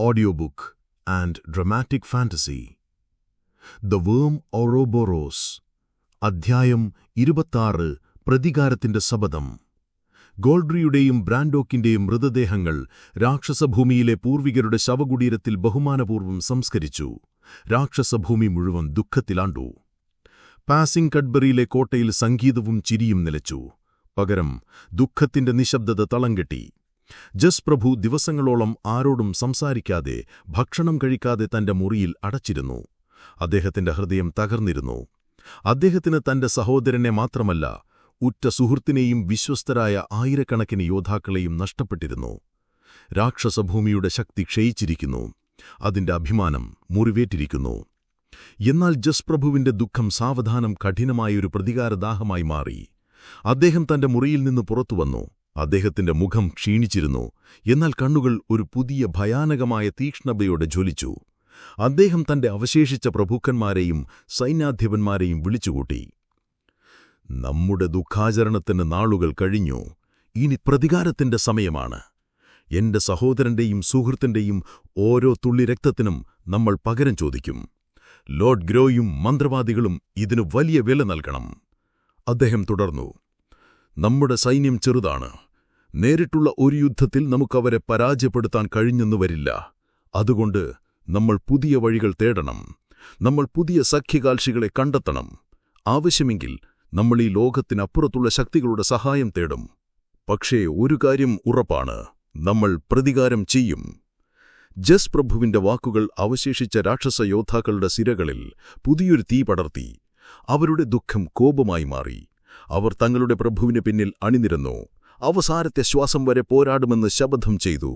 Audio book and dramatic fantasy the worm ouroboros അധ്യായം ഇരുപത്താറ് പ്രതികാരത്തിന്റെ ശപഥം. ഗോൾഡ്രിയുടെയും ബ്രാൻഡോക്കിന്റെയും മൃതദേഹങ്ങൾ രാക്ഷസഭൂമിയിലെ പൂർവികരുടെ ശവകുടീരത്തിൽ ബഹുമാനപൂർവം സംസ്കരിച്ചു. രാക്ഷസഭൂമി മുഴുവൻ ദുഃഖത്തിലാണ്ടു. പാസിംഗ് കഡ്ബറിയിലെ കോട്ടയിൽ സംഗീതവും ചിരിയും നിലച്ചു. പകരം ദുഃഖത്തിന്റെ നിശബ്ദത തളംകെട്ടി ജസ് പ്രഭു ദിവസങ്ങളോളം ആരോടും സംസാരിക്കാതെ ഭക്ഷണം കഴിക്കാതെ തന്റെ മുറിയിൽ അടച്ചിരുന്നു. അദ്ദേഹത്തിന്റെ ഹൃദയം തകർന്നിരുന്നു. അദ്ദേഹത്തിന് തന്റെ സഹോദരനെ മാത്രമല്ല ഉറ്റ സുഹൃത്തിനെയും വിശ്വസ്തരായ ആയിരക്കണക്കിന് യോദ്ധാക്കളെയും നഷ്ടപ്പെട്ടിരുന്നു. രാക്ഷസഭൂമിയുടെ ശക്തി ക്ഷയിച്ചിരിക്കുന്നു. അതിന്റെ അഭിമാനം മുറിവേറ്റിരിക്കുന്നു. എന്നാൽ ജസ്പ്രഭുവിന്റെ ദുഃഖം സാവധാനം കഠിനമായൊരു പ്രതികാരദാഹമായി മാറി. അദ്ദേഹം തന്റെ മുറിയിൽ നിന്ന് പുറത്തുവന്നു. അദ്ദേഹത്തിന്റെ മുഖം ക്ഷീണിച്ചിരുന്നു. എന്നാൽ കണ്ണുകൾ ഒരു പുതിയ ഭയാനകമായ തീക്ഷ്ണതയോടെ ജ്വലിച്ചു. അദ്ദേഹം തന്റെ അവശേഷിച്ച പ്രഭുക്കന്മാരെയും സൈന്യാധിപന്മാരെയും വിളിച്ചുകൂട്ടി. നമ്മുടെ ദുഃഖാചരണത്തിന് നാളുകൾ കഴിഞ്ഞു. ഇനി പ്രതികാരത്തിന്റെ സമയമാണ്. എന്റെ സഹോദരന്റെയും സുഹൃത്തിന്റെയും ഓരോ തുള്ളി രക്തത്തിനും നമ്മൾ പകരം ചോദിക്കും. ലോർഡ് ഗ്രോയും മന്ത്രവാദികളും ഇതിനു വലിയ വില നൽകണം. അദ്ദേഹം തുടർന്നു. നമ്മുടെ സൈന്യം ചെറുതാണ്. നേരിട്ടുള്ള ഒരു യുദ്ധത്തിൽ നമുക്കവരെ പരാജയപ്പെടുത്താൻ കഴിഞ്ഞെന്നു വരില്ല. അതുകൊണ്ട് നമ്മൾ പുതിയ വഴികൾ തേടണം. നമ്മൾ പുതിയ സഖ്യകാൽഷികളെ കണ്ടെത്തണം. ആവശ്യമെങ്കിൽ നമ്മൾ ഈ ലോകത്തിനപ്പുറത്തുള്ള ശക്തികളുടെ സഹായം തേടും. പക്ഷേ ഒരു കാര്യം ഉറപ്പാണ്. നമ്മൾ പ്രതികാരം ചെയ്യും. ജസ് പ്രഭുവിന്റെ വാക്കുകൾ അവശേഷിച്ച രാക്ഷസ യോദ്ധാക്കളുടെ സിരകളിൽ പുതിയൊരു തീ പടർത്തി. അവരുടെ ദുഃഖം കോപമായി മാറി. അവർ തങ്ങളുടെ പ്രഭുവിന് പിന്നിൽ അണിനിരന്നു. അവസാനത്തെ ശ്വാസം വരെ പോരാടുമെന്ന് ശപഥം ചെയ്തു.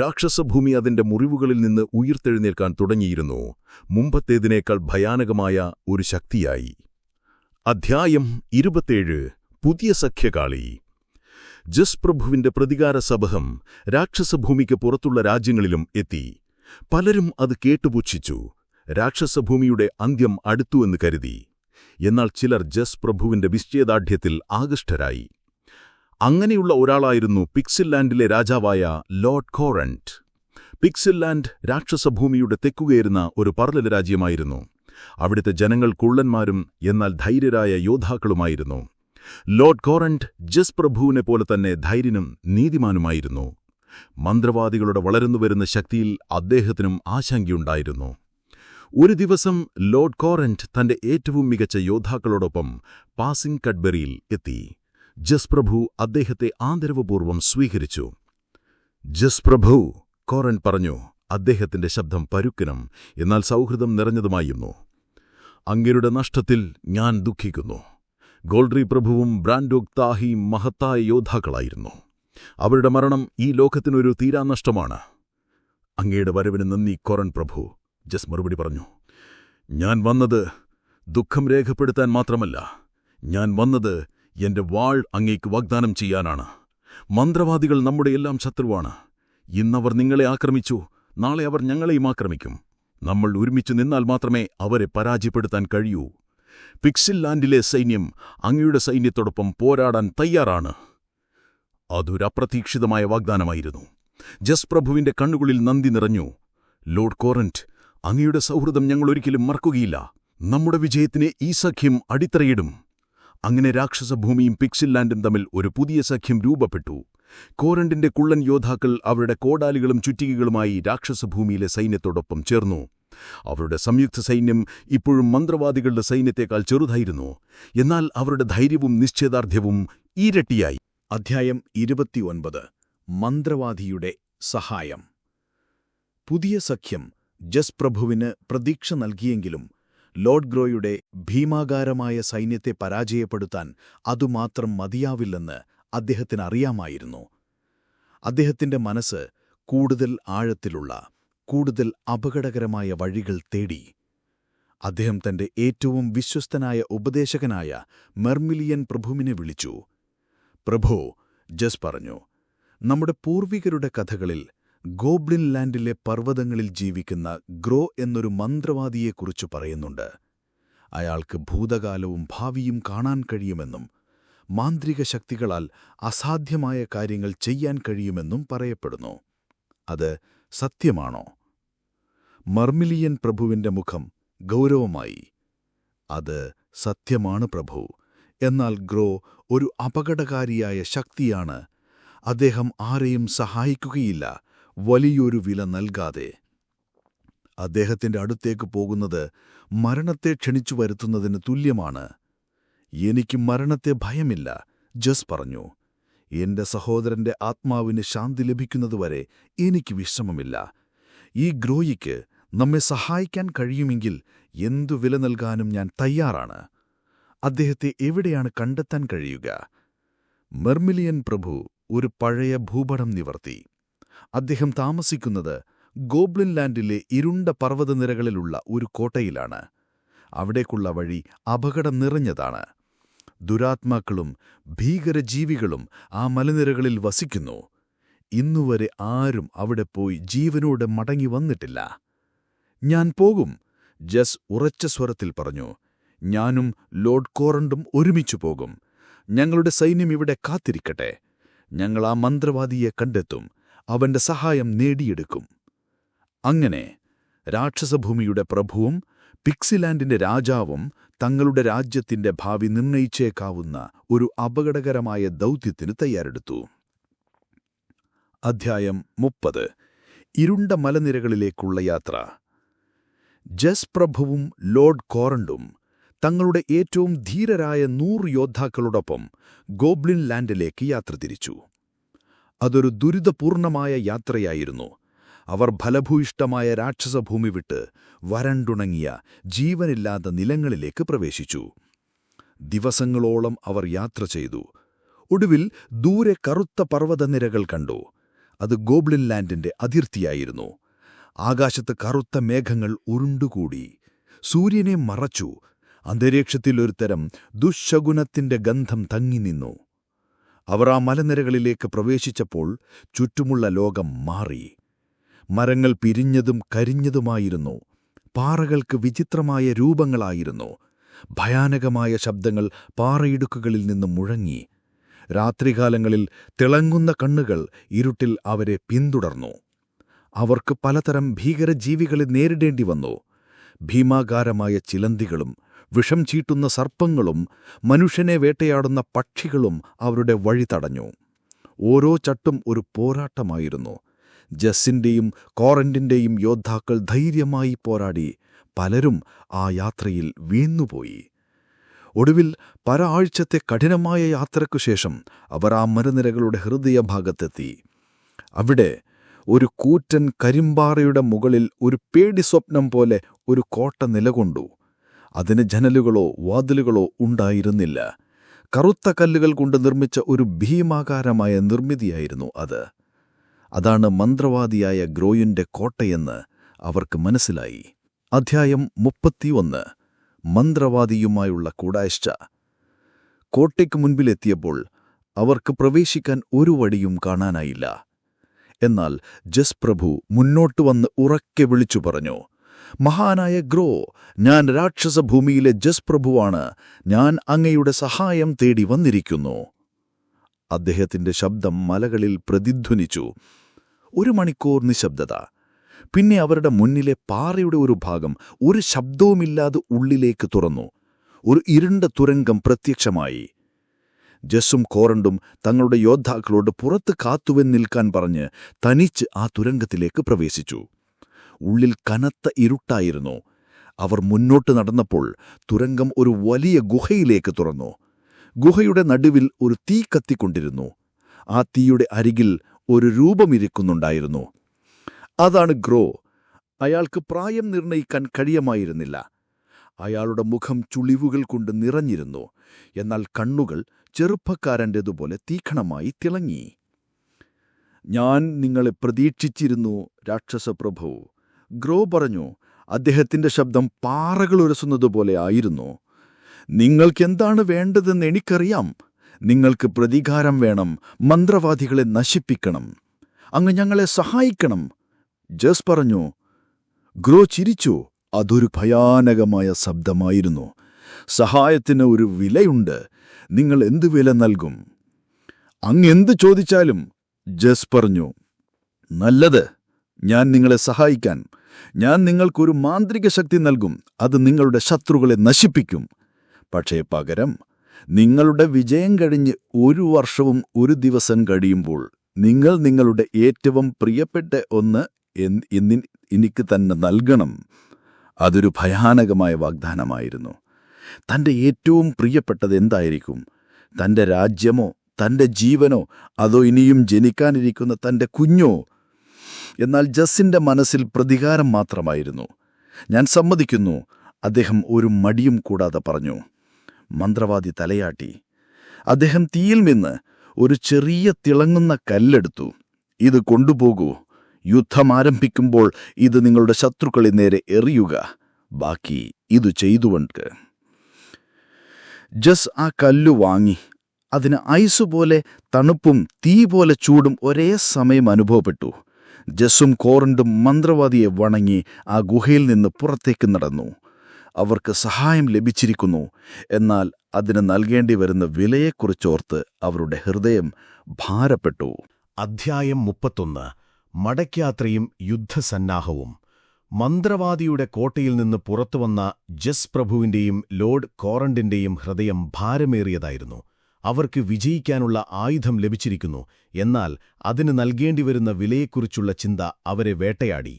രാക്ഷസഭൂമി അതിന്റെ മുറിവുകളിൽ നിന്ന് ഉയർത്തെഴുന്നേൽക്കാൻ തുടങ്ങിയിരുന്നു. മുമ്പത്തേതിനേക്കാൾ ഭയാനകമായ ഒരു ശക്തിയായി. അധ്യായം ഇരുപത്തേഴ്. പുതിയ സഖ്യകാളി. ജസ് പ്രഭുവിന്റെ പ്രതികാര സബഹം രാക്ഷസഭൂമിക്ക് പുറത്തുള്ള രാജ്യങ്ങളിലും എത്തി. പലരും അത് കേട്ടുപുച്ഛിച്ചു. രാക്ഷസഭൂമിയുടെ അന്ത്യം അടുത്തുവെന്ന് കരുതി. എന്നാൽ ചിലർ ജസ് പ്രഭുവിന്റെ വിശ്ചയദാർഢ്യത്തിൽ ആകൃഷ്ടരായി. അങ്ങനെയുള്ള ഒരാളായിരുന്നു പിക്സിൽലാൻഡിലെ രാജാവായ ലോർഡ് കോറന്റ്. പിക്സിൽലാൻഡ് രാക്ഷസഭൂമിയുടെ തെക്കുകയറുന്ന ഒരു പറലല രാജ്യമായിരുന്നു. അവിടുത്തെ ജനങ്ങൾ കുള്ളന്മാരും എന്നാൽ ധൈര്യരായ യോദ്ധാക്കളുമായിരുന്നു. ലോർഡ് കോറന്റ് ജസ് പ്രഭുവിനെ പോലെ തന്നെ ധൈര്യനും നീതിമാനുമായിരുന്നു. മന്ത്രവാദികളുടെ വളർന്നുവരുന്ന ശക്തിയിൽ അദ്ദേഹത്തിനും ആശങ്കയുണ്ടായിരുന്നു. ഒരു ദിവസം ലോർഡ് കോറന്റ് തന്റെ ഏറ്റവും മികച്ച യോദ്ധാക്കളോടൊപ്പം പാസിംഗ് കഡ്ബറിയിൽ എത്തി. ജസ് പ്രഭു അദ്ദേഹത്തെ ആദരവപൂർവം സ്വീകരിച്ചു. ജസ് പ്രഭു കോറൻ പറഞ്ഞു അദ്ദേഹത്തിന്റെ ശബ്ദം പരുക്കനും എന്നാൽ സൗഹൃദം നിറഞ്ഞതുമായിരുന്നു. അങ്ങയുടെ നഷ്ടത്തിൽ ഞാൻ ദുഃഖിക്കുന്നു. ഗോൾഡ്രി പ്രഭുവും ബ്രാൻഡോക് താഹിയും മഹത്തായ യോദ്ധാക്കളായിരുന്നു. അവരുടെ മരണം ഈ ലോകത്തിനൊരു തീരാനഷ്ടമാണ്. അങ്ങയുടെ വരവിന് നന്ദി കൊറൻ പ്രഭു ജസ് മറുപടി പറഞ്ഞു. ഞാൻ വന്നത് ദുഃഖം രേഖപ്പെടുത്താൻ മാത്രമല്ല ഞാൻ വന്നത് എന്റെ വാൾ അങ്ങേക്ക് വാഗ്ദാനം ചെയ്യാനാണ്. മന്ത്രവാദികൾ നമ്മുടെ എല്ലാം ശത്രുവാണ്. ഇന്നവർ നിങ്ങളെ ആക്രമിച്ചു നാളെ അവർ ഞങ്ങളെയും ആക്രമിക്കും. നമ്മൾ ഒരുമിച്ചു നിന്നാൽ മാത്രമേ അവരെ പരാജയപ്പെടുത്താൻ കഴിയൂ. പിക്സിൽ ലാൻഡിലെ സൈന്യം അങ്ങയുടെ സൈന്യത്തോടൊപ്പം പോരാടാൻ തയ്യാറാണ്. അതൊരപ്രതീക്ഷിതമായ വാഗ്ദാനമായിരുന്നു. ജസ് പ്രഭുവിന്റെ കണ്ണുകളിൽ നന്ദി നിറഞ്ഞു. ലോർഡ് കോറന്റ് അങ്ങയുടെ സൗഹൃദം ഞങ്ങൾ ഒരിക്കലും മറക്കുകയില്ല. നമ്മുടെ വിജയത്തിന് ഈ സഖ്യം അടിത്തറയിടും. അങ്ങനെ രാക്ഷസഭൂമിയും പിക്സിൽലാൻഡും തമ്മിൽ ഒരു പുതിയ സഖ്യം രൂപപ്പെട്ടു. കോരണ്ടിന്റെ കുള്ളൻ യോദ്ധാക്കൾ അവരുടെ കോടാലികളും ചുറ്റികകളുമായി രാക്ഷസഭൂമിയിലെ സൈന്യത്തോടൊപ്പം ചേർന്നു. അവരുടെ സംയുക്ത സൈന്യം ഇപ്പോഴും മന്ത്രവാദികളുടെ സൈന്യത്തെക്കാൾ ചെറുതായിരുന്നു. എന്നാൽ അവരുടെ ധൈര്യവും നിശ്ചയദാർഢ്യവും ഈരട്ടിയായി അധ്യായം ഇരുപത്തിയൊൻപത്. മന്ത്രവാദിയുടെ സഹായം. പുതിയ സഖ്യം ജസ്പ്രഭുവിന് പ്രതീക്ഷ നൽകിയെങ്കിലും ലോർഡ് ഗ്രോയുടെ ഭീമാകാരമായ സൈന്യത്തെ പരാജയപ്പെടുത്താൻ അതുമാത്രം മതിയാവില്ലെന്ന് അദ്ദേഹത്തിന് അറിയാമായിരുന്നു അദ്ദേഹത്തിന്റെ മനസ്സ് കൂടുതൽ ആഴത്തിലുള്ള കൂടുതൽ അപകടകരമായ വഴികൾ തേടി. അദ്ദേഹം തന്റെ ഏറ്റവും വിശ്വസ്തനായ ഉപദേശകനായ മെർമിലിയൻ പ്രഭുവിനെ വിളിച്ചു. പ്രഭു ജസ് പറഞ്ഞു നമ്മുടെ പൂർവികരുടെ കഥകളിൽ ഗോബ്ലിൻ ലാൻഡിലെ പർവതങ്ങളിൽ ജീവിക്കുന്ന ഗ്രോ എന്നൊരു മന്ത്രവാദിയെക്കുറിച്ച് പറയുന്നുണ്ട്. അയാൾക്ക് ഭൂതകാലവും ഭാവിയും കാണാൻ കഴിയുമെന്നും മാന്ത്രിക ശക്തികളാൽ അസാധ്യമായ കാര്യങ്ങൾ ചെയ്യാൻ കഴിയുമെന്നും പറയപ്പെടുന്നു. അത് സത്യമാണോ? മർമിലിയൻ പ്രഭുവിന്റെ മുഖം ഗൗരവമായി. അത് സത്യമാണ് പ്രഭു. എന്നാൽ ഗ്രോ ഒരു അപകടകാരിയായ ശക്തിയാണ്. അദ്ദേഹം ആരെയും സഹായിക്കുകയില്ല. വലിയൊരു വില നൽകാതെ. അദ്ദേഹത്തിന്റെ അടുത്തേക്ക് പോകുന്നത് മരണത്തെ ക്ഷണിച്ചു വരുത്തുന്നതിന് തുല്യമാണ്. എനിക്ക് മരണത്തെ ഭയമില്ല ജസ് പറഞ്ഞു. എന്റെ സഹോദരന്റെ ആത്മാവിന് ശാന്തി ലഭിക്കുന്നതുവരെ എനിക്ക് വിശ്രമമില്ല. ഈ ഗ്രോയിക്ക് നമ്മെ സഹായിക്കാൻ കഴിയുമെങ്കിൽ എന്തു വില നൽകാനും ഞാൻ തയ്യാറാണ്. അദ്ദേഹത്തെ എവിടെയാണ് കണ്ടെത്താൻ കഴിയുക? മെർമിലിയൻ പ്രഭു ഒരു പഴയ ഭൂപടം നിവർത്തി. അദ്ദേഹം താമസിക്കുന്നത് ഗോബ്ലിൻ ലാൻഡിലെ ഇരുണ്ട പർവതനിരകളിലുള്ള ഒരു കോട്ടയിലാണ്. അവിടേക്കുള്ള വഴി അപകടം നിറഞ്ഞതാണ്. ദുരാത്മാക്കളും ഭീകരജീവികളും ആ മലനിരകളിൽ വസിക്കുന്നു. ഇന്നുവരെ ആരും അവിടെ പോയി ജീവനോടെ മടങ്ങി വന്നിട്ടില്ല. ഞാൻ പോകും ജസ് ഉറച്ച സ്വരത്തിൽ പറഞ്ഞു. ഞാനും ലോഡ് കോറണ്ടും ഒരുമിച്ചു പോകും. ഞങ്ങളുടെ സൈന്യം ഇവിടെ കാത്തിരിക്കട്ടെ. ഞങ്ങൾ ആ മന്ത്രവാദിയെ കണ്ടെത്തും. അവന്റെ സഹായം നേടിയെടുക്കും. അങ്ങനെ രാക്ഷസഭൂമിയുടെ പ്രഭുവും പിക്സിലാൻഡിന്റെ രാജാവും തങ്ങളുടെ രാജ്യത്തിന്റെ ഭാവി നിർണയിച്ചേക്കാവുന്ന ഒരു അപകടകരമായ ദൗത്യത്തിന് തയ്യാറെടുത്തു. അധ്യായം മുപ്പത്. ഇരുണ്ട മലനിരകളിലേക്കുള്ള യാത്ര. ജസ് പ്രഭുവും ലോർഡ് കോറണ്ടും തങ്ങളുടെ ഏറ്റവും ധീരരായ നൂറ് യോദ്ധാക്കളോടൊപ്പം ഗോബ്ലിൻ ലാൻഡിലേക്ക് യാത്ര തിരിച്ചു. അതൊരു ദുരിതപൂർണമായ യാത്രയായിരുന്നു. അവർ ഫലഭൂയിഷ്ടമായ രാക്ഷസഭൂമി വിട്ട് വരണ്ടുണങ്ങിയ ജീവനില്ലാത്ത നിലങ്ങളിലേക്ക് പ്രവേശിച്ചു. ദിവസങ്ങളോളം അവർ യാത്ര ചെയ്തു. ഒടുവിൽ ദൂരെ കറുത്ത പർവതനിരകൾ കണ്ടു. അത് ഗോബ്ലിൻ ലാൻഡിന്റെ അതിർത്തിയായിരുന്നു. ആകാശത്ത് കറുത്ത മേഘങ്ങൾ ഉരുണ്ടുകൂടി. സൂര്യനെ മറച്ചു. അന്തരീക്ഷത്തിൽ ഒരു തരം ദുശകുനത്തിന്റെ ഗന്ധം തങ്ങി നിന്നു. അവർ ആ മലനിരകളിലേക്ക് പ്രവേശിച്ചപ്പോൾ ചുറ്റുമുള്ള ലോകം മാറി. മരങ്ങൾ പിരിഞ്ഞതും കരിഞ്ഞതുമായിരുന്നു. പാറകൾക്ക് വിചിത്രമായ രൂപങ്ങളായിരുന്നു. ഭയാനകമായ ശബ്ദങ്ങൾ പാറയിടുക്കുകളിൽ നിന്ന് മുഴങ്ങി. രാത്രികാലങ്ങളിൽ തിളങ്ങുന്ന കണ്ണുകൾ ഇരുട്ടിൽ അവരെ പിന്തുടർന്നു. അവർക്ക് പലതരം ഭീകരജീവികളെ നേരിടേണ്ടി വന്നു ഭീമാകാരമായ ചിലന്തികളും വിഷം ചീട്ടുന്ന സർപ്പങ്ങളും മനുഷ്യനെ വേട്ടയാടുന്ന പക്ഷികളും അവരുടെ വഴി തടഞ്ഞു. ഓരോ ചട്ടും ഒരു പോരാട്ടമായിരുന്നു. ജസ്സിന്റെയും കോറന്റിന്റെയും യോദ്ധാക്കൾ ധൈര്യമായി പോരാടി പലരും ആ യാത്രയിൽ വീണുപോയി. ഒടുവിൽ പല ആഴ്ചത്തെ കഠിനമായ യാത്രയ്ക്കു ശേഷം അവർ ആ മരുനിരകളുടെ ഹൃദയഭാഗത്തെത്തി. അവിടെ ഒരു കൂറ്റൻ കരിമ്പാറയുടെ മുകളിൽ ഒരു പേടി സ്വപ്നം പോലെ ഒരു കോട്ട നിലകൊണ്ടു. അതിന് ജനലുകളോ വാതിലുകളോ ഉണ്ടായിരുന്നില്ല. കറുത്ത കല്ലുകൾ കൊണ്ട് നിർമ്മിച്ച ഒരു ഭീമാകാരമായ നിർമ്മിതിയായിരുന്നു അത്. അതാണ് മന്ത്രവാദിയായ ഗ്രോയിന്റെ കോട്ടയെന്ന് അവർക്ക് മനസ്സിലായി. അധ്യായം മുപ്പത്തിയൊന്ന്. മന്ത്രവാദിയുമായുള്ള കൂടാഴ്ച കോട്ടയ്ക്ക് മുൻപിലെത്തിയപ്പോൾ അവർക്ക് പ്രവേശിക്കാൻ ഒരു വഴിയും കാണാനായില്ല. എന്നാൽ ജസ്പ്രഭു മുന്നോട്ട് വന്ന് ഉറക്കെ വിളിച്ചു പറഞ്ഞു മഹാനായ ഗ്രോ ഞാൻ രാക്ഷസഭൂമിയിലെ ജസ് പ്രഭുവാണ് ഞാൻ അങ്ങയുടെ സഹായം തേടി വന്നിരിക്കുന്നു. അദ്ദേഹത്തിന്റെ ശബ്ദം മലകളിൽ പ്രതിധ്വനിച്ചു. ഒരു മണിക്കൂർ നിശബ്ദത. പിന്നെ അവരുടെ മുന്നിലെ പാറയുടെ ഒരു ഭാഗം ഒരു ശബ്ദവുമില്ലാതെ ഉള്ളിലേക്ക് തുറന്നു. ഒരു ഇരുണ്ട തുരങ്കം പ്രത്യക്ഷമായി. ജസ്സും കോറണ്ടും തങ്ങളുടെ യോദ്ധാക്കളോട് പുറത്ത് കാത്തുവെന്ന് നിൽക്കാൻ പറഞ്ഞ് തനിച്ച് ആ തുരങ്കത്തിലേക്ക് പ്രവേശിച്ചു. ഉള്ളിൽ കനത്ത ഇരുട്ടായിരുന്നു. അവർ മുന്നോട്ട് നടന്നപ്പോൾ തുരങ്കം ഒരു വലിയ ഗുഹയിലേക്ക് തുറന്നു. ഗുഹയുടെ നടുവിൽ ഒരു തീ കത്തിക്കൊണ്ടിരുന്നു. ആ തീയുടെ അരികിൽ ഒരു രൂപമിരിക്കുന്നുണ്ടായിരുന്നു അതാണ് ഗ്രോ. അയാൾക്ക് പ്രായം നിർണയിക്കാൻ കഴിയമായിരുന്നില്ല. അയാളുടെ മുഖം ചുളിവുകൾ കൊണ്ട് നിറഞ്ഞിരുന്നു. എന്നാൽ കണ്ണുകൾ ചെറുപ്പക്കാരന്റെതുപോലെ തീക്ഷണമായി തിളങ്ങി. ഞാൻ നിങ്ങളെ പ്രതീക്ഷിച്ചിരുന്നു രാക്ഷസപ്രഭു. ഗ്രോ പറഞ്ഞു അദ്ദേഹത്തിന്റെ ശബ്ദം പാറകൾ ഉരസുന്നതുപോലെ ആയിരുന്നു. നിങ്ങൾക്കെന്താണ് വേണ്ടതെന്ന് എനിക്കറിയാം. നിങ്ങൾക്ക് പ്രതികാരം വേണം മന്ത്രവാദികളെ നശിപ്പിക്കണം. അങ്ങ് ഞങ്ങളെ സഹായിക്കണം. ജസ് പറഞ്ഞു ഗ്രോ ചിരിച്ചു. അതൊരു ഭയാനകമായ ശബ്ദമായിരുന്നു. സഹായത്തിന് ഒരു വിലയുണ്ട്. നിങ്ങൾ എന്ത് വില നൽകും? അങ്ങ് എന്ത് ചോദിച്ചാലും ജസ് പറഞ്ഞു നല്ലത്. ഞാൻ നിങ്ങളെ സഹായിക്കാൻ. ഞാൻ നിങ്ങൾക്കൊരു മാന്ത്രിക ശക്തി നൽകും. അത് നിങ്ങളുടെ ശത്രുക്കളെ നശിപ്പിക്കും. പക്ഷേ പകരം നിങ്ങളുടെ വിജയം കഴിഞ്ഞ് ഒരു വർഷവും ഒരു ദിവസം കഴിയുമ്പോൾ നിങ്ങൾ നിങ്ങളുടെ ഏറ്റവും പ്രിയപ്പെട്ട ഒന്ന് എനിക്ക് തന്നെ നൽകണം. അതൊരു ഭയാനകമായ വാഗ്ദാനമായിരുന്നു. തന്റെ ഏറ്റവും പ്രിയപ്പെട്ടത് എന്തായിരിക്കും? തന്റെ രാജ്യമോ തന്റെ ജീവനോ അതോ ഇനിയും ജനിക്കാനിരിക്കുന്ന തന്റെ കുഞ്ഞോ? എന്നാൽ ജസ്സിന്റെ മനസ്സിൽ പ്രതികാരം മാത്രമായിരുന്നു. ഞാൻ സമ്മതിക്കുന്നു. അദ്ദേഹം ഒരു മടിയും കൂടാതെ പറഞ്ഞു മന്ത്രവാദി തലയാട്ടി അദ്ദേഹം തീയിൽ നിന്ന് ഒരു ചെറിയ തിളങ്ങുന്ന കല്ലെടുത്തു. ഇത് കൊണ്ടുപോകൂ. യുദ്ധം ആരംഭിക്കുമ്പോൾ ഇത് നിങ്ങളുടെ ശത്രുക്കളെ നേരെ എറിയുക. ബാക്കി ഇത് ചെയ്തുകൊണ്ട്. ജസ് ആ കല്ലു വാങ്ങി. അതിന് ഐസ് പോലെ തണുപ്പും തീ പോലെ ചൂടും ഒരേ സമയം അനുഭവപ്പെട്ടു. ജസ്സും കോറണ്ടും മന്ത്രവാദിയെ വണങ്ങി ആ ഗുഹയിൽ നിന്ന് പുറത്തേക്ക് നടന്നു. അവർക്ക് സഹായം ലഭിച്ചിരിക്കുന്നു. എന്നാൽ അതിന് നൽകേണ്ടി വരുന്ന വിലയെക്കുറിച്ചോർത്ത് അവരുടെ ഹൃദയം ഭാരപ്പെട്ടു. അധ്യായം മുപ്പത്തൊന്ന്. മടക്കയാത്രയും യുദ്ധസന്നാഹവും. മന്ത്രവാദിയുടെ കോട്ടയിൽ നിന്ന് പുറത്തുവന്ന ജസ് പ്രഭുവിന്റെയും ലോർഡ് കോറണ്ടിന്റെയും ഹൃദയം ഭാരമേറിയതായിരുന്നു. അവർക്ക് വിജയിക്കാനുള്ള ആയുധം ലഭിച്ചിരിക്കുന്നു. എന്നാൽ അതിന് നൽകേണ്ടിവരുന്ന വിലയെക്കുറിച്ചുള്ള ചിന്ത അവരെ വേട്ടയാടി.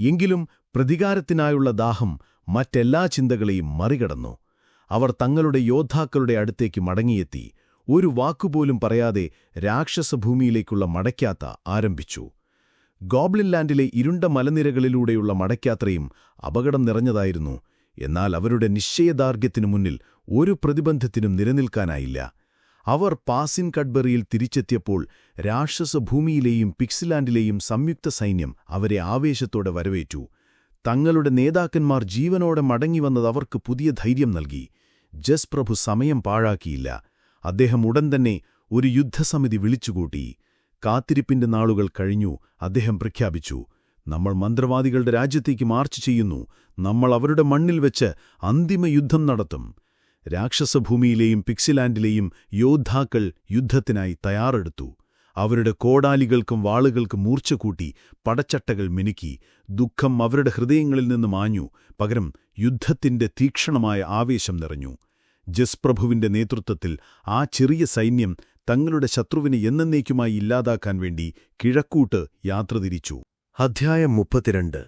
എങ്കിലും പ്രതികാരത്തിനായുള്ള ദാഹം മറ്റെല്ലാ ചിന്തകളെയും മറികടന്നു. അവർ തങ്ങളുടെ യോദ്ധാക്കളുടെ അടുത്തേക്ക് മടങ്ങിയെത്തി. ഒരു വാക്കുപോലും പറയാതെ രാക്ഷസഭൂമിയിലേക്കുള്ള മടക്കാത്ത ആരംഭിച്ചു. ഗോബ്ലിൻ ലാൻഡിലെ ഇരുണ്ട മലനിരകളിലൂടെയുള്ള മടക്കാത്രയും അപകടം നിറഞ്ഞതായിരുന്നു. എന്നാൽ അവരുടെ നിശ്ചയദാർഢ്യത്തിനു മുന്നിൽ ഒരു പ്രതിബന്ധത്തിനും നിലനിൽക്കാനായില്ല. അവർ പാസിൻ കഡ്ബറിയിൽ തിരിച്ചെത്തിയപ്പോൾ രാക്ഷസഭൂമിയിലെയും പിക്സിലാൻഡിലെയും സംയുക്ത സൈന്യം അവരെ ആവേശത്തോടെ വരവേറ്റു. തങ്ങളുടെ നേതാക്കന്മാർ ജീവനോടെ മടങ്ങിവന്നത് അവർക്ക് പുതിയ ധൈര്യം നൽകി. ജസ് പ്രഭു സമയം പാഴാക്കിയില്ല. അദ്ദേഹം ഉടൻ തന്നെ ഒരു യുദ്ധസമിതി വിളിച്ചുകൂട്ടി. കാത്തിരിപ്പിന്റെ നാളുകൾ കഴിഞ്ഞു. അദ്ദേഹം പ്രഖ്യാപിച്ചു നമ്മൾ മന്ത്രവാദികളുടെ രാജ്യത്തേക്ക് മാർച്ച് ചെയ്യുന്നു. നമ്മൾ അവരുടെ മണ്ണിൽ വെച്ച് അന്തിമ യുദ്ധം നടത്തും. രാക്ഷസഭൂമിയിലെയും പിക്സിലാൻഡിലെയും യോദ്ധാക്കൾ യുദ്ധത്തിനായി തയ്യാറെടുത്തു. അവരുടെ കോടാലികൾക്കും വാളുകൾക്കും മൂർച്ചകൂട്ടി പടച്ചട്ടകൾ മിനുക്കി. ദുഃഖം അവരുടെ ഹൃദയങ്ങളിൽ നിന്ന് മാഞ്ഞു. പകരം യുദ്ധത്തിന്റെ തീക്ഷണമായ ആവേശം നിറഞ്ഞു. ജസ്പ്രഭുവിന്റെ നേതൃത്വത്തിൽ ആ ചെറിയ സൈന്യം തങ്ങളുടെ ശത്രുവിനെ എന്നേക്കുമായി ഇല്ലാതാക്കാൻ വേണ്ടി കിഴക്കൂട്ട് യാത്ര തിരിച്ചു. അധ്യായം മുപ്പത്തിരണ്ട്.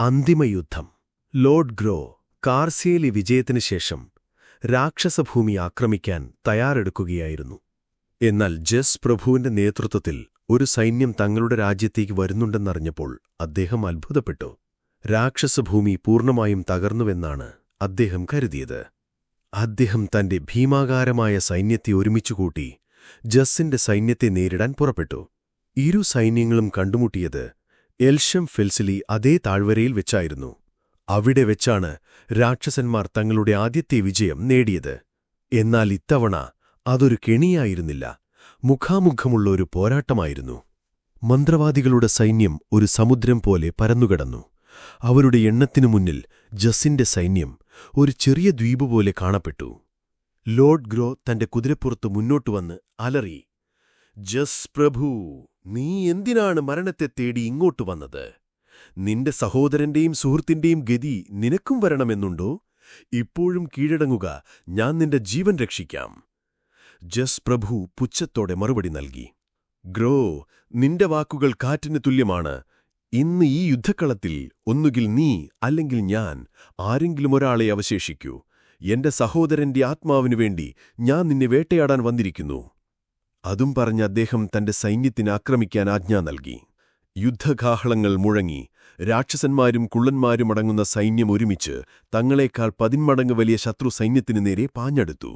അന്തിമയുദ്ധം. ലോർഡ് ഗ്രോ കാർസിയലി വിജയത്തിനു ശേഷം രാക്ഷസഭൂമി ആക്രമിക്കാൻ തയ്യാറെടുക്കുകയായിരുന്നു. എന്നാൽ ജസ് പ്രഭുവിന്റെ നേതൃത്വത്തിൽ ഒരു സൈന്യം തങ്ങളുടെ രാജ്യത്തേക്ക് വരുന്നുണ്ടെന്നറിഞ്ഞപ്പോൾ അദ്ദേഹം അത്ഭുതപ്പെട്ടു. രാക്ഷസഭൂമി പൂർണമായും തകർന്നുവെന്നാണ് അദ്ദേഹം കരുതിയത്. അദ്ദേഹം തന്റെ ഭീമാകാരമായ സൈന്യത്തെ ഒരുമിച്ചുകൂട്ടി ജസ്സിന്റെ സൈന്യത്തെ നേരിടാൻ പുറപ്പെട്ടു. ഇരു സൈന്യങ്ങളും കണ്ടുമുട്ടിയത് എൽഷം ഫെൽസിലി അതേ താഴ്വരയിൽ വെച്ചായിരുന്നു. അവിടെ വെച്ചാണ് രാക്ഷസന്മാർ തങ്ങളുടെ ആദ്യത്തെ വിജയം നേടിയത്. എന്നാൽ ഇത്തവണ അതൊരു കെണിയായിരുന്നില്ല. മുഖാമുഖമുള്ള ഒരു പോരാട്ടമായിരുന്നു. മന്ത്രവാദികളുടെ സൈന്യം ഒരു സമുദ്രം പോലെ പരന്നുകിടന്നു. അവരുടെ എണ്ണത്തിനു മുന്നിൽ ജസ്സിന്റെ സൈന്യം ഒരു ചെറിയ ദ്വീപ് പോലെ കാണപ്പെട്ടു. ലോർഡ് ഗ്രോ തന്റെ കുതിരപ്പുറത്ത് മുന്നോട്ടു വന്ന് അലറി ജസ് പ്രഭു നീ എന്തിനാണ് മരണത്തെ തേടി ഇങ്ങോട്ടു വന്നത്? നിന്റെ സഹോദരന്റെയും സുഹൃത്തിന്റെയും ഗതി നിനക്കും വരണമെന്നുണ്ടോ? ഇപ്പോഴും കീഴടങ്ങുക ഞാൻ നിന്റെ ജീവൻ രക്ഷിക്കാം. ജസ് പ്രഭു പുച്ഛത്തോടെ മറുപടി നൽകി. ഗ്രോ നിന്റെ വാക്കുകൾ കാറ്റിന് തുല്യമാണ്. ഇന്ന് ഈ യുദ്ധക്കളത്തിൽ ഒന്നുകിൽ നീ അല്ലെങ്കിൽ ഞാൻ ആരെങ്കിലും ഒരാളെ അവശേഷിക്കൂ. എന്റെ സഹോദരന്റെ ആത്മാവിനു വേണ്ടി ഞാൻ നിന്നെ വേട്ടയാടാൻ വന്നിരിക്കുന്നു. അതും പറഞ്ഞ് അദ്ദേഹം തന്റെ സൈന്യത്തിന് ആക്രമിക്കാൻ ആജ്ഞ നൽകി. യുദ്ധകാഹളങ്ങൾ മുഴങ്ങി. രാക്ഷസന്മാരും കുള്ളന്മാരും അടങ്ങുന്ന സൈന്യം ഒരുമിച്ച് തങ്ങളെക്കാൾ പതിന്മടങ്ങ് വലിയ ശത്രു സൈന്യത്തിനു നേരെ പാഞ്ഞെടുത്തു.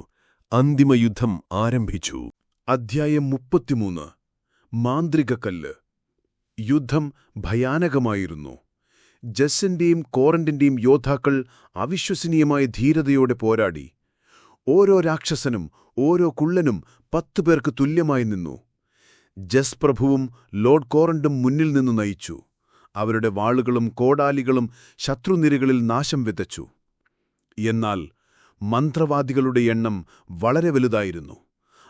അന്തിമയുദ്ധം ആരംഭിച്ചു. അധ്യായം മുപ്പത്തിമൂന്ന്. മാന്ത്രികക്കല്ല് യുദ്ധം ഭയാനകമായിരുന്നു. ജസ്സിന്റെയും കോറന്റിന്റെയും യോദ്ധാക്കൾ അവിശ്വസനീയമായ ധീരതയോടെ പോരാടി. ഓരോ രാക്ഷസനും ഓരോ കുള്ളനും പത്തു പേർക്ക് തുല്യമായി നിന്നു. ജസ് പ്രഭുവും ലോർഡ് കോറന്റും മുന്നിൽ നിന്നു നയിച്ചു. അവരുടെ വാളുകളും കോടാലികളും ശത്രുനിരകളിൽ നാശം വിതച്ചു. എന്നാൽ മന്ത്രവാദികളുടെ എണ്ണം വളരെ വലുതായിരുന്നു.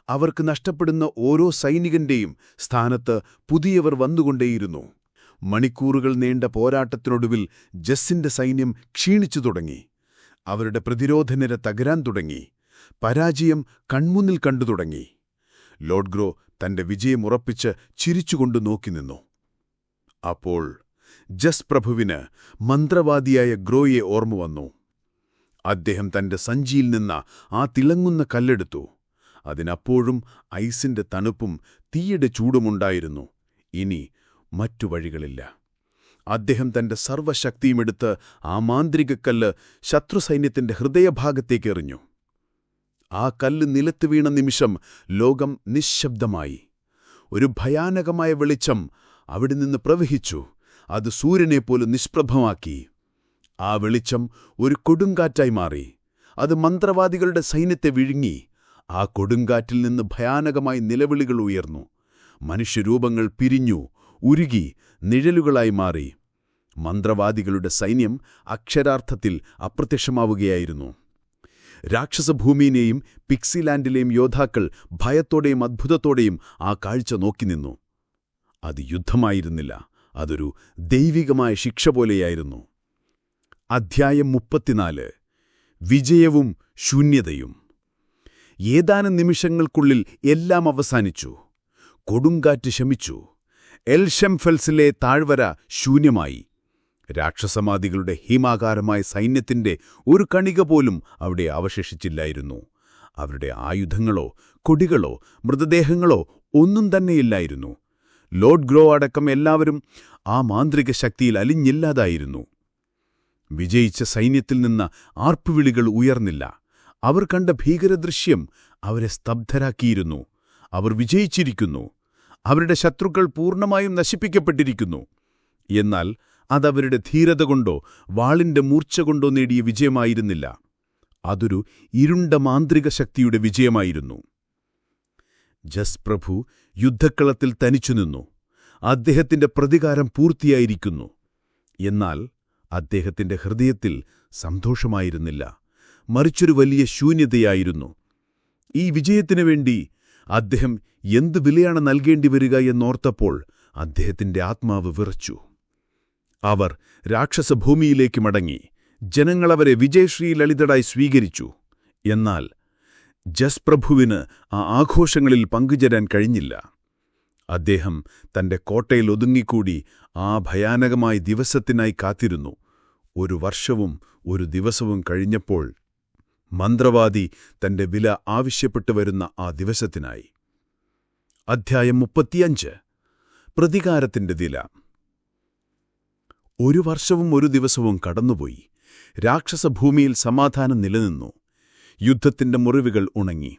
അവർക്ക് നഷ്ടപ്പെടുന്ന ഓരോ സൈനികന്റെയും സ്ഥാനത്ത് പുതിയവർ വന്നുകൊണ്ടേയിരുന്നു. മണിക്കൂറുകൾ നീണ്ട പോരാട്ടത്തിനൊടുവിൽ ജസ്സിന്റെ സൈന്യം ക്ഷീണിച്ചു തുടങ്ങി. അവരുടെ പ്രതിരോധനിര തകരാൻ തുടങ്ങി. പരാജയം കൺമുന്നിൽ കണ്ടു തുടങ്ങി. ലോഡ്ഗ്രോ തന്റെ വിജയം ഉറപ്പിച്ച് ചിരിച്ചുകൊണ്ട് നോക്കി നിന്നു. അപ്പോൾ ജസ് പ്രഭുവിന് മന്ത്രവാദിയായ ഗ്രോയെ ഓർമ്മ വന്നു. അദ്ദേഹം തന്റെ സഞ്ചിയിൽ നിന്ന ആ തിളങ്ങുന്ന കല്ലെടുത്തു. അതിനപ്പോഴും ഐസിന്റെ തണുപ്പും തീയുടെ ചൂടുമുണ്ടായിരുന്നു. ഇനി മറ്റു വഴികളില്ല. അദ്ദേഹം തന്റെ സർവശക്തിയുമെടുത്ത് ആ മാന്ത്രികക്കല്ല് ശത്രുസൈന്യത്തിന്റെ ഹൃദയഭാഗത്തേക്ക് എറിഞ്ഞു. ആ കല്ല് നിലത്ത് വീണ നിമിഷം ലോകം നിശബ്ദമായി. ഒരു ഭയാനകമായ വെളിച്ചം അവിടെ നിന്ന് പ്രവഹിച്ചു. അത് സൂര്യനെപ്പോലും നിഷ്പ്രഭമാക്കി. ആ വെളിച്ചം ഒരു കൊടുങ്കാറ്റായി മാറി. അത് മന്ത്രവാദികളുടെ സൈന്യത്തെ വിഴുങ്ങി. ആ കൊടുങ്കാറ്റിൽ നിന്ന് ഭയാനകമായി നിലവിളികൾ ഉയർന്നു. മനുഷ്യരൂപങ്ങൾ പിരിഞ്ഞു ഉരുകി നിഴലുകളായി മാറി. മന്ത്രവാദികളുടെ സൈന്യം അക്ഷരാർത്ഥത്തിൽ അപ്രത്യക്ഷമാവുകയായിരുന്നു. രാക്ഷസഭൂമിയിലെയും പിക്സിലാൻഡിലെയും യോദ്ധാക്കൾ ഭയത്തോടെയും അത്ഭുതത്തോടെയും ആ കാഴ്ച നോക്കി നിന്നു. അത് യുദ്ധമായിരുന്നില്ല. അതൊരു ദൈവികമായ ശിക്ഷ പോലെയായിരുന്നു. അധ്യായം മുപ്പത്തിനാല്. വിജയവും ശൂന്യതയും. ഏതാനും നിമിഷങ്ങൾക്കുള്ളിൽ എല്ലാം അവസാനിച്ചു. കൊടുങ്കാറ്റ് ശമിച്ചു. എൽഷംഫെൽസിലെ താഴ്വര ശൂന്യമായി. രാക്ഷസമാദികളുടെ ഹീമാകാരമായ സൈന്യത്തിന്റെ ഒരു കണിക പോലും അവിടെ അവശേഷിച്ചില്ലായിരുന്നു. അവരുടെ ആയുധങ്ങളോ കൊടികളോ മൃതദേഹങ്ങളോ ഒന്നും തന്നെയില്ലായിരുന്നു. ലോർഡ് ഗ്രോ അടക്കം എല്ലാവരും ആ മാന്ത്രിക ശക്തിയിൽ അലിഞ്ഞില്ലാതായിരുന്നു. വിജയിച്ച സൈന്യത്തിൽ നിന്ന് ആർപ്പുവിളികൾ ഉയർന്നില്ല. അവർ കണ്ട ഭീകരദൃശ്യം അവരെ സ്തബ്ധരാക്കിയിരുന്നു. അവർ വിജയിച്ചിരിക്കുന്നു. അവരുടെ ശത്രുക്കൾ പൂർണമായും നശിപ്പിക്കപ്പെട്ടിരിക്കുന്നു. എന്നാൽ അതവരുടെ ധീരത കൊണ്ടോ വാളിന്റെ മൂർച്ച കൊണ്ടോ നേടിയ വിജയമായിരുന്നില്ല. അതൊരു ഇരുണ്ട മാന്ത്രിക ശക്തിയുടെ വിജയമായിരുന്നു. ജസ് പ്രഭു യുദ്ധക്കളത്തിൽ തനിച്ചുനിന്നു. അദ്ദേഹത്തിന്റെ പ്രതികാരം പൂർത്തിയായിരിക്കുന്നു. എന്നാൽ അദ്ദേഹത്തിന്റെ ഹൃദയത്തിൽ സന്തോഷമായിരുന്നില്ല. മറിച്ചൊരു വലിയ ശൂന്യതയായിരുന്നു. ഈ വിജയത്തിനു വേണ്ടി അദ്ദേഹം എന്ത് വിലയാണ് നൽകേണ്ടി വരിക എന്നോർത്തപ്പോൾ അദ്ദേഹത്തിന്റെ ആത്മാവ് വിറച്ചു. അവർ രാക്ഷസഭൂമിയിലേക്ക് മടങ്ങി. ജനങ്ങളവരെ വിജയശ്രീ ലളിതടായി സ്വീകരിച്ചു. എന്നാൽ ജസ് പ്രഭുവിന് ആ ആഘോഷങ്ങളിൽ പങ്കുചേരാൻ കഴിഞ്ഞില്ല. അദ്ദേഹം തന്റെ കോട്ടയിൽ ഒതുങ്ങിക്കൂടി ആ ഭയാനകമായ ദിവസത്തിനായി കാത്തിരുന്നു. ഒരു വർഷവും ഒരു ദിവസവും കഴിഞ്ഞപ്പോൾ മന്ത്രവാദി തന്റെ വില ആവശ്യപ്പെട്ടു വരുന്ന ആ ദിവസത്തിനായി. അധ്യായം മുപ്പത്തിയഞ്ച്. പ്രതികാരത്തിന്റെ വില. ഒരു വർഷവും ഒരു ദിവസവും കടന്നുപോയി. രാക്ഷസഭൂമിയിൽ സമാധാനം നിലനിന്നു. യുദ്ധത്തിന്റെ മുറിവുകൾ ഉണങ്ങി.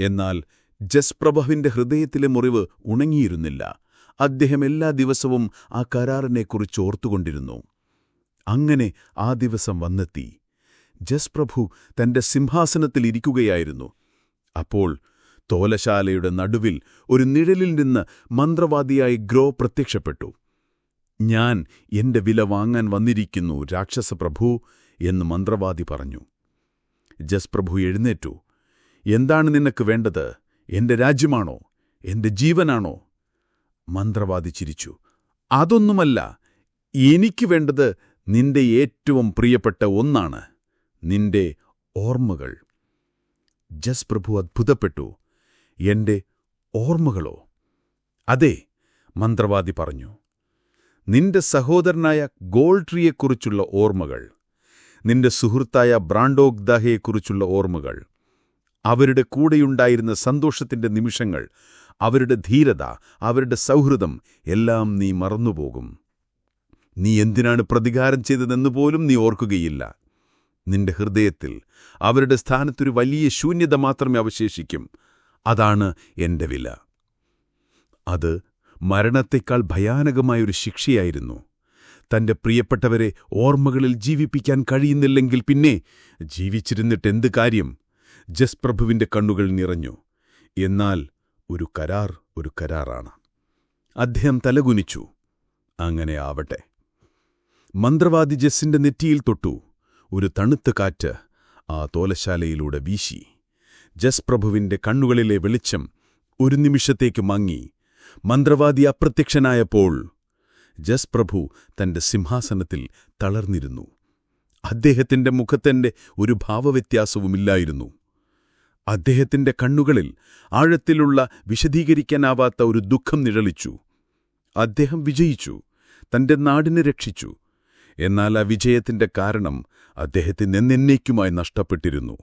എന്നാൽ ജസ്പ്രഭുവിന്റെ ഹൃദയത്തിലെ മുറിവ് ഉണങ്ങിയിരുന്നില്ല. അദ്ദേഹം എല്ലാ ദിവസവും ആ കരാറിനെക്കുറിച്ച് ഓർത്തുകൊണ്ടിരുന്നു. അങ്ങനെ ആ ദിവസം വന്നെത്തി. ജസ്പ്രഭു തന്റെ സിംഹാസനത്തിലിരിക്കുകയായിരുന്നു അപ്പോൾ തോലശാലയുടെ നടുവിൽ ഒരു നിഴലിൽ നിന്ന് മന്ത്രവാദിയായി ഗ്രോ പ്രത്യക്ഷപ്പെട്ടു. ഞാൻ എന്റെ വില വാങ്ങാൻ വന്നിരിക്കുന്നു രാക്ഷസപ്രഭു എന്ന് മന്ത്രവാദി പറഞ്ഞു. ജസ്പ്രഭു എഴുന്നേറ്റു. എന്താണ് നിനക്ക് വേണ്ടത്? എന്റെ രാജ്യമാണോ? എന്റെ ജീവനാണോ? മന്ത്രവാദി ചിരിച്ചു. അതൊന്നുമല്ല. എനിക്ക് വേണ്ടത് നിന്റെ ഏറ്റവും പ്രിയപ്പെട്ട ഒന്നാണ്. നിന്റെ ഓർമ്മകൾ. ജസ്പ്രഭു അത്ഭുതപ്പെട്ടു. എന്റെ ഓർമ്മകളോ? അതെ മന്ത്രവാദി പറഞ്ഞു. നിന്റെ സഹോദരനായ ഗോൾട്രിയെക്കുറിച്ചുള്ള ഓർമ്മകൾ. നിന്റെ സുഹൃത്തായ ബ്രാൻഡോഗ്ദാഹയെക്കുറിച്ചുള്ള ഓർമ്മകൾ. അവരുടെ കൂടെയുണ്ടായിരുന്ന സന്തോഷത്തിന്റെ നിമിഷങ്ങൾ അവരുടെ ധീരത അവരുടെ സൗഹൃദം എല്ലാം നീ മറന്നുപോകും. നീ എന്തിനാണ് പ്രതികാരം ചെയ്തതെന്ന് പോലും നീ ഓർക്കുകയില്ല. നിന്റെ ഹൃദയത്തിൽ അവരുടെ സ്ഥാനത്തൊരു വലിയ ശൂന്യത മാത്രമേ അവശേഷിക്കും. അതാണ് എന്റെ വില. അത് മരണത്തേക്കാൾ ഭയാനകമായൊരു ശിക്ഷയായിരുന്നു. തന്റെ പ്രിയപ്പെട്ടവരെ ഓർമ്മകളിൽ ജീവിപ്പിക്കാൻ കഴിയുന്നില്ലെങ്കിൽ പിന്നെ ജീവിച്ചിരുന്നിട്ടെന്ത് കാര്യം? ജസ്പ്രഭുവിന്റെ കണ്ണുകൾ നിറഞ്ഞു. എന്നാൽ ഒരു കരാർ ഒരു കരാറാണ്. അദ്ദേഹം തലകുനിച്ചു. അങ്ങനെ ആവട്ടെ. മന്ത്രവാദി ജസ്സിന്റെ നെറ്റിയിൽ തൊട്ടു. ഒരു തണുത്ത കാറ്റ് ആ തോലശാലയിലൂടെ വീശി. ജസ് പ്രഭുവിന്റെ കണ്ണുകളിലെ വെളിച്ചം ഒരു നിമിഷത്തേക്ക് മങ്ങി. മന്ത്രവാദി അപ്രത്യക്ഷനായപ്പോൾ ജസ് പ്രഭു തന്റെ സിംഹാസനത്തിൽ തളർന്നിരുന്നു. അദ്ദേഹത്തിന്റെ മുഖത്തിന്റെ ഒരു ഭാവവ്യത്യാസവുമില്ലായിരുന്നു. അദ്ദേഹത്തിന്റെ കണ്ണുകളിൽ ആഴത്തിലുള്ള വിശദീകരിക്കാനാവാത്ത ഒരു ദുഃഖം നിഴലിച്ചു. അദ്ദേഹം വിജയിച്ചു തന്റെ നാടിനെ രക്ഷിച്ചു. എന്നാൽ ആ വിജയത്തിന്റെ കാരണം അദ്ദേഹത്തിന് എന്നേക്കുമായി നഷ്ടപ്പെട്ടിരുന്നു.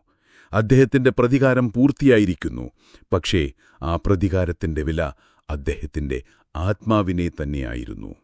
അദ്ദേഹത്തിന്റെ പ്രതികാരം പൂർത്തിയായിരിക്കുന്നു. പക്ഷേ ആ പ്രതികാരത്തിന്റെ വില അദ്ദേഹത്തിന്റെ ആത്മാവിനെ തന്നെയായിരുന്നു.